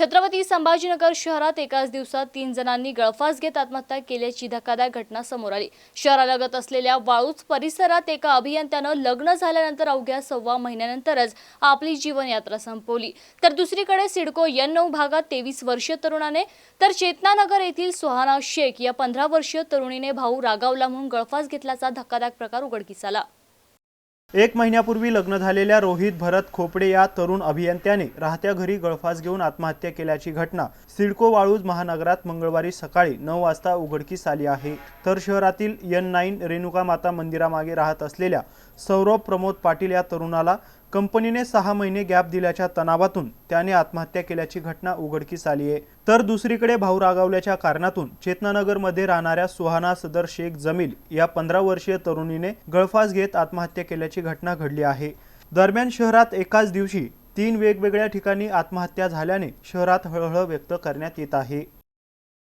छत्रपती संभाजीनगर शहरात एकाच दिवसात तीन जणांनी गळफास घेत आत्महत्या केल्याची धक्कादायक घटना समोर आली. शहरालगत असलेल्या वाळूज परिसरात एका अभियंत्यानं लग्न झाल्यानंतर अवघ्या सव्वा महिन्यानंतरच आपली जीवनयात्रा संपवली. तर दुसरीकडे सिडको एन नऊ भागात तेवीस वर्षीय तरुणाने तर चेतनानगर येथील सुहाना शेख या पंधरा वर्षीय तरुणीने भाऊ रागावला म्हणून गळफास घेतल्याचा धक्कादायक प्रकार उघडकीस आला. एक महिन्यापूर्वी लग्न झालेल्या रोहित भरत खोपडे या तरुण अभियंत्याने राहत्या घरी गळफास घेऊन आत्महत्या केल्याची घटना सिडको वाळूज महानगरात मंगळवारी सकाळी नऊ वाजता उघडकीस आली आहे. तर शहरातील एन नाईन रेणुका माता मंदिरामागे राहत असलेल्या सौरभ प्रमोद पाटील या तरुणाला कंपनीने सहा महिने गॅप दिल्याच्या तणावातून त्याने आत्महत्या केल्याची घटना उघडकीस आली आहे. तर दुसरीकडे भाऊ रागावल्याच्या कारणातून चेतनानगरमध्ये राहणाऱ्या सुहाना सदर शेख जमील या पंधरा वर्षीय तरुणीने गळफास घेत आत्महत्या केल्याची घटना घडली आहे. दरम्यान शहरात एकाच दिवशी तीन वेगवेगळ्या ठिकाणी आत्महत्या झाल्याने शहरात हळहळ व्यक्त करण्यात येत आहे.